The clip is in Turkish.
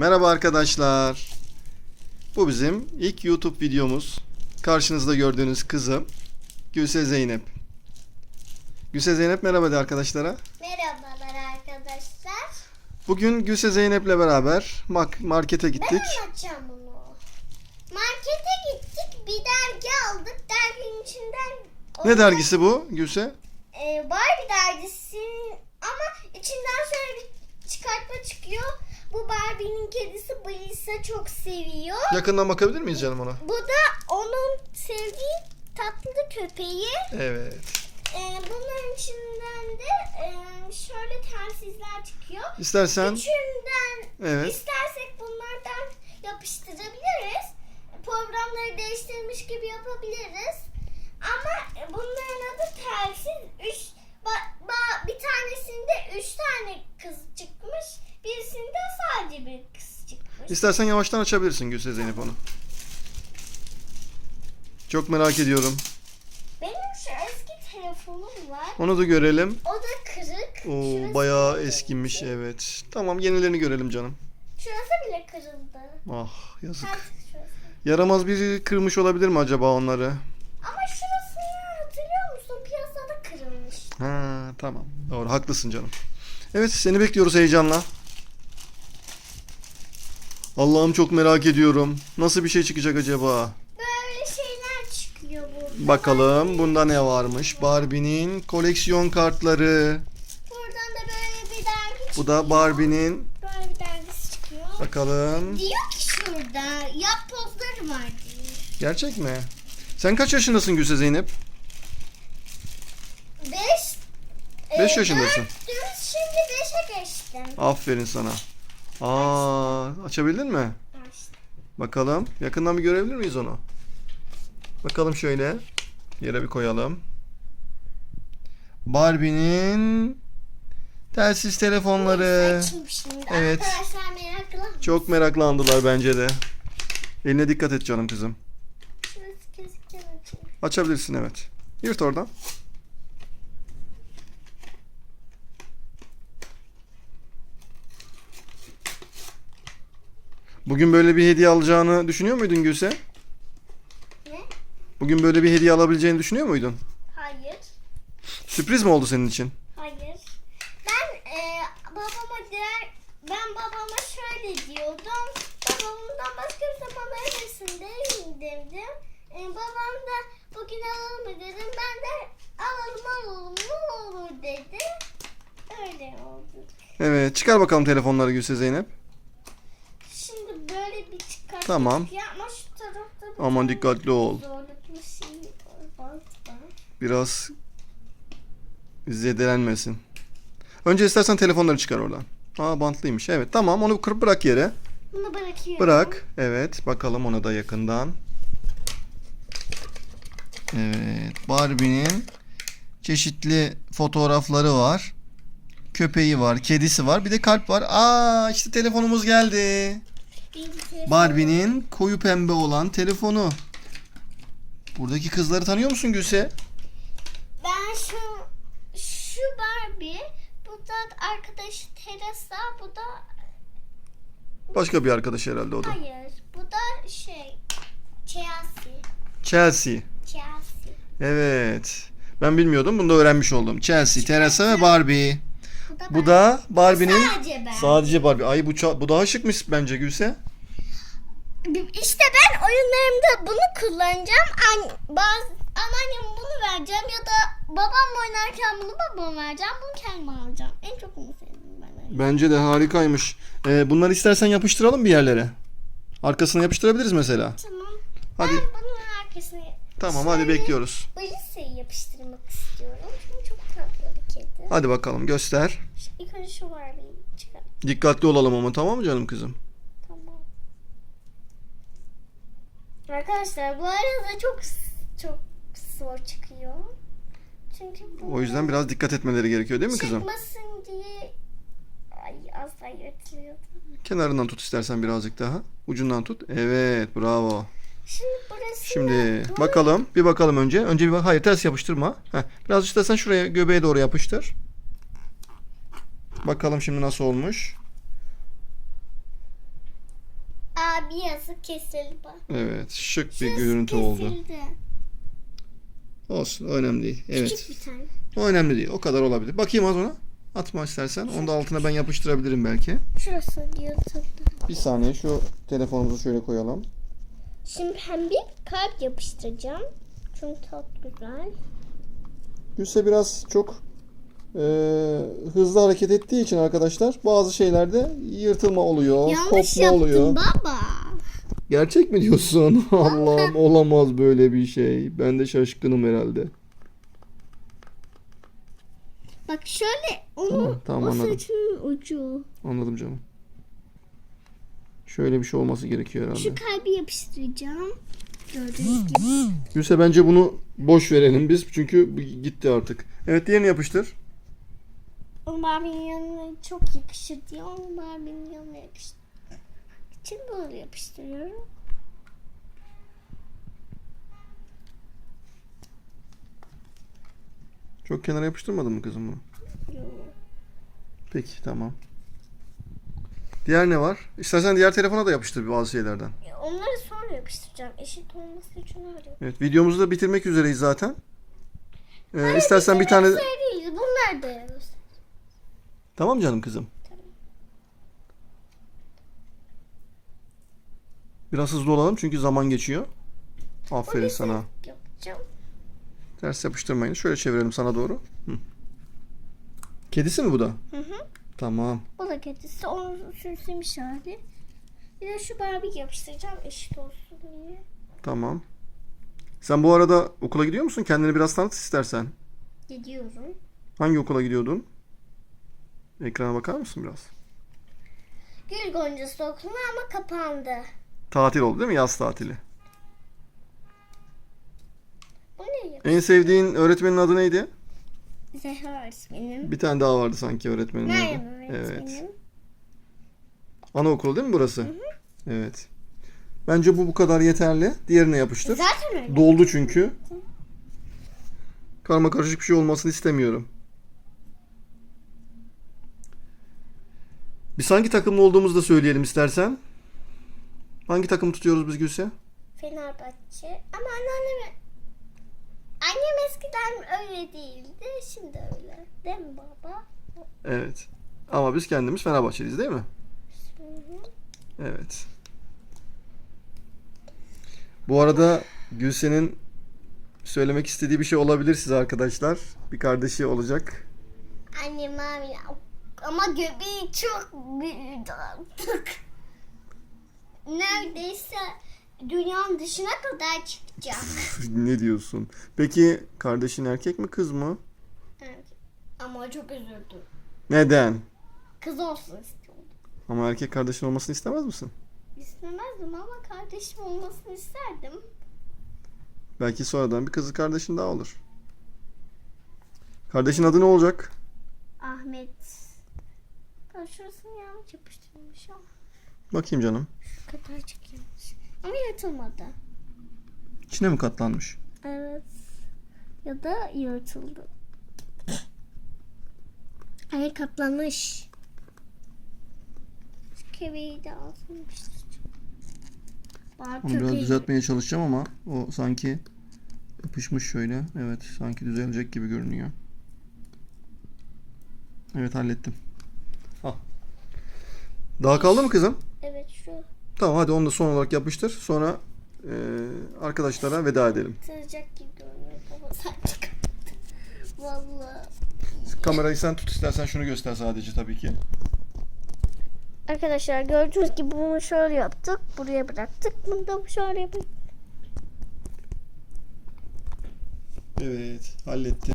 Merhaba arkadaşlar. Bu bizim ilk YouTube videomuz. Karşınızda gördüğünüz kızım Gülse Zeynep. Gülse Zeynep merhaba de arkadaşlara. Merhabalar arkadaşlar. Bugün Gülse Zeynep'le beraber markete Ben gittik. anlatacağım bunu. Markete gittik bir dergi aldık. Derginin içinden Ne dergisi bu Gülse? e, Barbie dergisi ama içinden şöyle bir çıkartma çıkıyor. Bu Barbie'nin kedisi Melissa çok seviyor. Yakından bakabilir miyiz canım ona? Bu da onun sevdiği tatlı köpeği. Evet. E, bunların içinden de e, şöyle telsizler çıkıyor. İstersen Üçünden evet. İstersek bunlardan yapıştırabiliriz. Programları değiştirmiş gibi yapabiliriz. Ama bunların adı telsiz. Üç, ba- ba- bir tanesinde üç tane kız çıkmış. Birisinde sadece bir kız çıkmış. İstersen yavaştan açabilirsin Gülse Zeynep onu. Çok merak ediyorum. Benim şu eski telefonum var. Onu da görelim. O da kırık. Oo, Şurası bayağı eskimiş evet. Tamam yenilerini görelim canım. Şurası bile kırıldı. Ah yazık. Yaramaz biri kırmış olabilir mi acaba onları? Ama şurasını hatırlıyor musun? Piyasada kırılmış. Ha tamam. Doğru haklısın canım. Evet seni bekliyoruz heyecanla. Allah'ım çok merak ediyorum. Nasıl bir şey çıkacak acaba? Böyle şeyler çıkıyor burada. Bakalım bunda ne varmış? Barbie'nin koleksiyon kartları. Buradan da böyle bir dergi çıkıyor. Bu da Barbie'nin. Böyle bir dergisi çıkıyor. Bakalım. Diyor ki şurada yap pozları var diyor. Gerçek mi? Sen kaç yaşındasın Gülse Zeynep? Beş. Beş yaşındasın. dörttüm, şimdi beşe geçtim. Aferin sana. Aa, açabildin mi? Bakalım. Yakından bir görebilir miyiz onu? Bakalım şöyle. Yere bir koyalım. Barbie'nin telsiz telefonları. Evet. Arkadaşlar. Çok meraklandılar bence de. Eline dikkat et canım kızım. Açabilirsin evet. Yırt oradan. Bugün böyle bir hediye alacağını düşünüyor muydun Gülse? Ne? Bugün böyle bir hediye alabileceğini düşünüyor muydun? Hayır. Sürpriz mi oldu senin için? Hayır. Ben e, babama der, ben babama şöyle diyordum. Babamdan başka bir zaman verirsin değil mi dedim. E, babam da bugün alalım mı dedim. Ben de alalım alalım ne olur dedi. Öyle oldu. Evet çıkar bakalım telefonları Gülse Zeynep. Şimdi böyle bir çıkart. Tamam. Ya ama şu tarafta bir Aman dikkatli ol. Şey. Biraz zedelenmesin. Önce istersen telefonları çıkar oradan. Aa bantlıymış. Evet tamam onu kırıp bırak yere. Bunu bırakıyorum. Bırak. Evet bakalım ona da yakından. Evet Barbie'nin çeşitli fotoğrafları var. Köpeği var, kedisi var, bir de kalp var. Aa işte telefonumuz geldi. Barbie'nin koyu pembe olan telefonu. Buradaki kızları tanıyor musun Gülse? Ben şu şu Barbie, bu da arkadaşı Teresa, bu da Başka bir arkadaş herhalde o da. hayır, bu da şey Chelsea. Chelsea. Chelsea. Evet. Ben bilmiyordum. Bunu da öğrenmiş oldum. Chelsea, Teresa ve Barbie. Bu da, Bu da Barbie'nin sadece ben. sadece Barbie. Ay bu ça- bu daha şıkmış bence Gülse. İşte ben oyunlarımda bunu kullanacağım. An baz anneannem bunu vereceğim ya da babam oynarken bunu babama vereceğim. Bunu kendime alacağım. En çok bunu sevdim ben. Bence de harikaymış. Ee, bunları istersen yapıştıralım bir yerlere. Arkasına yapıştırabiliriz mesela. Tamam. Hadi. Ben bunun arkasına Tamam hadi şöyle bekliyoruz. Melisa'yı yapıştırmak istiyorum. Çünkü çok tatlı bir kedi. Hadi bakalım göster. Şu- İlk önce şu var bir çıkar. Dikkatli olalım ama tamam mı canım kızım? Tamam. Arkadaşlar bu arada çok çok zor çıkıyor. Çünkü bu O yüzden biraz dikkat etmeleri gerekiyor değil mi kızım? çıkmasın diye ay az daha yırtılıyordu. Kenarından tut istersen birazcık daha. Ucundan tut. Evet bravo. Şimdi burası Şimdi bakalım. Bir bakalım önce. Önce bir bak. Hayır ters yapıştırma. Heh, biraz istersen şuraya göbeğe doğru yapıştır. Bakalım şimdi nasıl olmuş. Barbie'si kesildi. Evet şık bir Şurası görüntü oldu. kesildi. Olsun önemli değil. Evet. Küçük bir tane. O önemli değil. O kadar olabilir. Bakayım az ona. Atma istersen. Onu da altına ben yapıştırabilirim belki. Şurası yırtıldı. Bir saniye şu telefonumuzu şöyle koyalım. Şimdi hem bir kalp yapıştıracağım. Çünkü çok güzel. Gülse biraz çok e, hızlı hareket ettiği için arkadaşlar bazı şeylerde yırtılma oluyor, Yanlış kopma yaptım oluyor. baba. Gerçek mi diyorsun? Allah'ım olamaz böyle bir şey. Ben de şaşkınım herhalde. Bak şöyle onu Tamam, tamam, o anladım. saçının ucu. Anladım canım. Şöyle bir şey olması gerekiyor herhalde. Şu kalbi yapıştıracağım. Gördüğünüz gibi. Gülse bence bunu boş verelim biz çünkü bu gitti artık. Evet diğerini yapıştır. O Barbie'nin yanına çok yakışır diye onu Barbie'nin yanına yakıştır. için böyle yapıştırıyorum. Çok kenara yapıştırmadın mı kızım bunu? Yo. Peki tamam. Diğer ne var? İstersen diğer telefona da yapıştır bazı şeylerden. Onları sonra yapıştıracağım. Eşit olması için öyle. Evet videomuzu da bitirmek üzereyiz zaten. Ee, istersen bir tane... Değiliz. Bunlar da. Tamam canım kızım. Biraz hızlı olalım çünkü zaman geçiyor. Aferin sana. Yapacağım. Ters yapıştırmayın. Şöyle çevirelim sana doğru. Hı. Kedisi mi bu da? Hı hı. Tamam. O da kedisi. Onun süslemiş hali. Bir de şu Barbie yapıştıracağım eşit olsun diye. Tamam. Sen bu arada okula gidiyor musun? Kendini biraz tanıt istersen. Gidiyorum. Hangi okula gidiyordun? Ekrana bakar mısın biraz? Gül Goncası okulu ama kapandı. Tatil oldu değil mi? Yaz tatili. O ne? En sevdiğin öğretmenin adı neydi? Zehra öğretmenim. Bir tane daha vardı sanki öğretmenin Meryem adı. öğretmenim. Evet. Anaokulu değil mi burası? Evet. Bence bu bu kadar yeterli. Diğerine yapıştır. Zaten öyle. Doldu çünkü. Karma karışık bir şey olmasını istemiyorum. Biz hangi takımlı olduğumuzu da söyleyelim istersen. Hangi takım tutuyoruz biz Gülse? Fenerbahçe. Ama anneannem Annem eskiden öyle değildi. Şimdi öyle. Değil mi baba? Evet. Ama biz kendimiz Fenerbahçeliyiz değil mi? Hı hı. Evet. Bu arada Gülse'nin söylemek istediği bir şey olabilir size arkadaşlar. Bir kardeşi olacak. Annem abi ama göbeği çok büyüdü artık. Neredeyse dünyanın dışına kadar çıkacak. ne diyorsun? Peki kardeşin erkek mi kız mı? Evet. Ama çok üzüldüm. Neden? Kız olsun istiyordum. Ama erkek kardeşin olmasını istemez misin? İstemezdim ama kardeşim olmasını isterdim. Belki sonradan bir kızı kardeşin daha olur. Kardeşin adı ne olacak? Ahmet. Ben şurasını yanlış yapıştırmış ama. Bakayım canım. Şu kadarcık yanlış. Ama yırtılmadı. İçine mi katlanmış? Evet. Ya da yırtıldı. Hayır katlanmış. Şu kebeği de atılmıştır. Bari Onu biraz düzeltmeye çalışacağım ama o sanki yapışmış şöyle. Evet sanki düzelecek gibi görünüyor. Evet hallettim. Daha kaldı mı kızım? Evet şu Tamam hadi onu da son olarak yapıştır. Sonra eee, arkadaşlara veda edelim. tıracak gibi görünüyor baba sanki. Vallahi. Kamerayı sen tut istersen şunu göster sadece tabii ki. Arkadaşlar gördüğünüz gibi bunu şöyle yaptık. Buraya bıraktık. Bunu da şöyle yaptık. Evet hallettim.